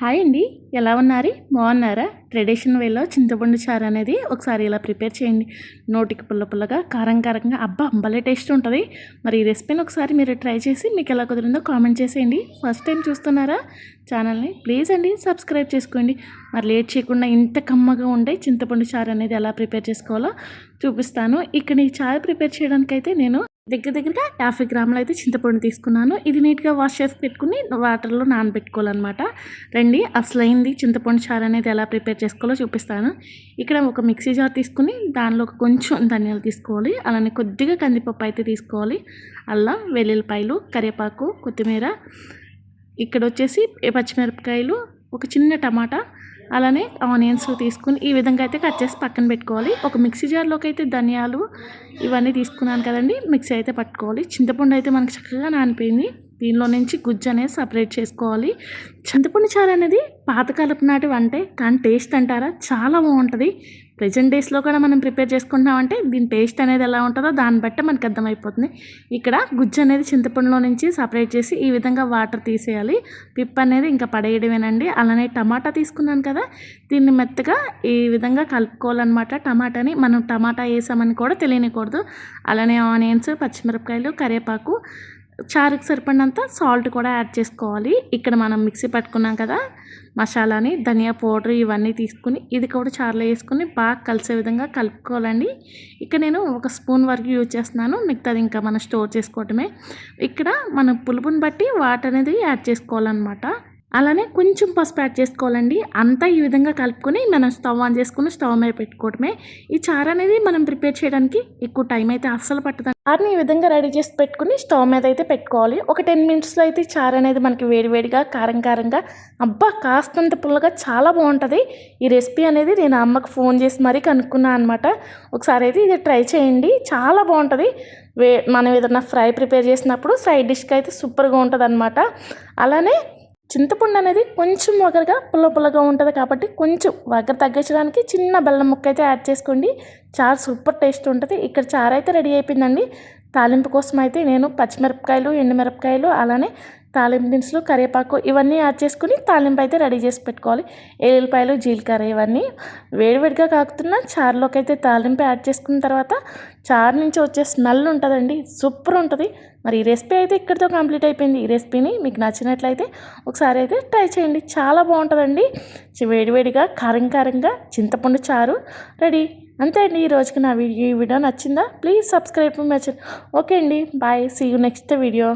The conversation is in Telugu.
హాయ్ అండి ఎలా ఉన్నారు? బాగున్నారా? ట్రెడిషనల్ వేలో చింతపండు చారు అనేది ఒకసారి ఇలా ప్రిపేర్ చేయండి. నోటికి పుల్ల పుల్లగా కారం కారంగా అబ్బా అంబలే టేస్ట్ ఉంటుంది. మరి ఈ రెసిపీని ఒకసారి మీరు ట్రై చేసి మీకు ఎలా కుదిరిందో కామెంట్ చేసేయండి. ఫస్ట్ టైం చూస్తున్నారా? ఛానల్ని ప్లీజ్ అండి సబ్స్క్రైబ్ చేసుకోండి. మరి లేట్ చేయకుండా ఇంత కమ్మగా ఉండే చింతపండు చారు అనేది ఎలా ప్రిపేర్ చేసుకోవాలో చూపిస్తాను. ఇక్కడ ఈ చారు ప్రిపేర్ చేయడానికైతే నేను దగ్గర దగ్గరగా యాభై గ్రాములు అయితే చింతపండు తీసుకున్నాను. ఇది నీట్గా వాష్ చేసి పెట్టుకుని వాటర్లో నానబెట్టుకోవాలన్నమాట. రండి అసలైంది చింతపండు చారు అనేది ఎలా ప్రిపేర్ చేసుకోవాలో చూపిస్తాను. ఇక్కడ ఒక మిక్సీ జార్ తీసుకుని దానిలో కొంచెం ధనియాలు తీసుకోవాలి. అలానే కొద్దిగా కందిపప్పు అయితే తీసుకోవాలి. అల్లం వెల్లుల్లిపాయలు కరివేపాకు కొత్తిమీర. ఇక్కడ వచ్చేసి పచ్చిమిరపకాయలు ఒక చిన్న టమాటా అలానే ఆనియన్స్ తీసుకుని ఈ విధంగా అయితే కట్ చేసి పక్కన పెట్టుకోవాలి. ఒక మిక్సీ జార్లోకి అయితే ధనియాలు ఇవన్నీ తీసుకున్నాను కదండి మిక్సీ అయితే పట్టుకోవాలి. చింతపండు అయితే మనకు చక్కగా నానిపోయింది. దీనిలో నుంచి గుజ్జు అనేది సపరేట్ చేసుకోవాలి. చింతపండు చారు అనేది పాతకాలపు నాటి వంటే కానీ టేస్ట్ అంటారా? చాలా బాగుంటుంది. ప్రజెంట్ డేస్లో కూడా మనం ప్రిపేర్ చేసుకుంటామంటే దీని టేస్ట్ అనేది ఎలా ఉంటుందో దాన్ని బట్టి మనకు అర్థమైపోతుంది. ఇక్కడ గుజ్జు అనేది చింతపండులో నుంచి సపరేట్ చేసి ఈ విధంగా వాటర్ తీసేయాలి. పిప్ అనేది ఇంకా పడేయడమేనండి. అలానే టమాటా తీసుకున్నాను కదా దీన్ని మెత్తగా ఈ విధంగా కలుపుకోవాలన్నమాట టమాటాని. మనం టమాటా వేసామని కూడా తెలియనికూడదు. అలానే ఆనియన్స్ పచ్చిమిరపకాయలు కరివేపాకు చారుకు సరిపడినంత సాల్ట్ కూడా యాడ్ చేసుకోవాలి. ఇక్కడ మనం మిక్సీ పట్టుకున్నాం కదా మసాలాని ధనియా పౌడర్ ఇవన్నీ తీసుకుని ఇది కూడా చారులో వేసుకుని బాగా కలిసే విధంగా కలుపుకోవాలండి. ఇక్కడ నేను ఒక స్పూన్ వరకు యూజ్ చేస్తున్నాను మిగతాది ఇంకా మనం స్టోర్ చేసుకోవటమే. ఇక్కడ మనం పులుపుని బట్టి వాటర్ అనేది యాడ్ చేసుకోవాలన్నమాట. అలానే కొంచెం పసుపు యాడ్ చేసుకోవాలండి. అంతా ఈ విధంగా కలుపుకొని మనం స్టవ్ ఆన్ చేసుకుని స్టవ్ మీద పెట్టుకోవడమే. ఈ చారు అనేది మనం ప్రిపేర్ చేయడానికి ఎక్కువ టైం అయితే అస్సలు పట్టదు చారుని ఈ విధంగా రెడీ చేసి పెట్టుకుని స్టవ్ మీద అయితే పెట్టుకోవాలి. ఒక టెన్ మినిట్స్లో అయితే చారు అనేది మనకి వేడివేడిగా కారం కారంగా అబ్బా! కాస్తంత పుల్లగా చాలా బాగుంటుంది. ఈ రెసిపీ అనేది నేను అమ్మకు ఫోన్ చేసి మరీ కనుక్కున్నాను అనమాట. ఒకసారి అయితే ఇది ట్రై చేయండి. చాలా బాగుంటుంది. వే మనం ఏదైనా ఫ్రై ప్రిపేర్ చేసినప్పుడు సైడ్ డిష్కి అయితే సూపర్గా ఉంటుంది అనమాట అలానే చింతపండు అనేది కొంచెం వగరగా పుల్ల పుల్లగా ఉంటుంది కాబట్టి కొంచెం వగర తగ్గించడానికి చిన్న బెల్లం ముక్క అయితే యాడ్ చేసుకోండి. చారు సూపర్ టేస్ట్ ఉంటుంది. ఇక్కడ చారు అయితే రెడీ అయిపోయిందండి. తాలింపు కోసం అయితే నేను పచ్చిమిరపకాయలు ఎండుమిరపకాయలు అలానే తాలింపు దినుసులు కరివేపాకు ఇవన్నీ యాడ్ చేసుకుని తాలింపు అయితే రెడీ చేసి పెట్టుకోవాలి. ఎల్లుల్లిపాయలు జీలకర్ర ఇవన్నీ వేడివేడిగా కాకుతున్న చారులోకి అయితే తాలింపు యాడ్ చేసుకున్న తర్వాత చారు నుంచి వచ్చే స్మెల్ ఉంటుందండి సూపర్ ఉంటుంది. మరి ఈ రెసిపీ అయితే ఇక్కడితో కంప్లీట్ అయిపోయింది. ఈ రెసిపీని మీకు నచ్చినట్లయితే ఒకసారి అయితే ట్రై చేయండి. చాలా బాగుంటుందండి. వేడివేడిగా కారం కారంగా చింతపండు చారు రెడీ. అంతే అండి. ఈ రోజుకి నా వీడియో ఈ వీడియో నచ్చిందా? ప్లీజ్ సబ్స్క్రైబ్ మెచ్చి ఓకే అండి. Bye. See you next video.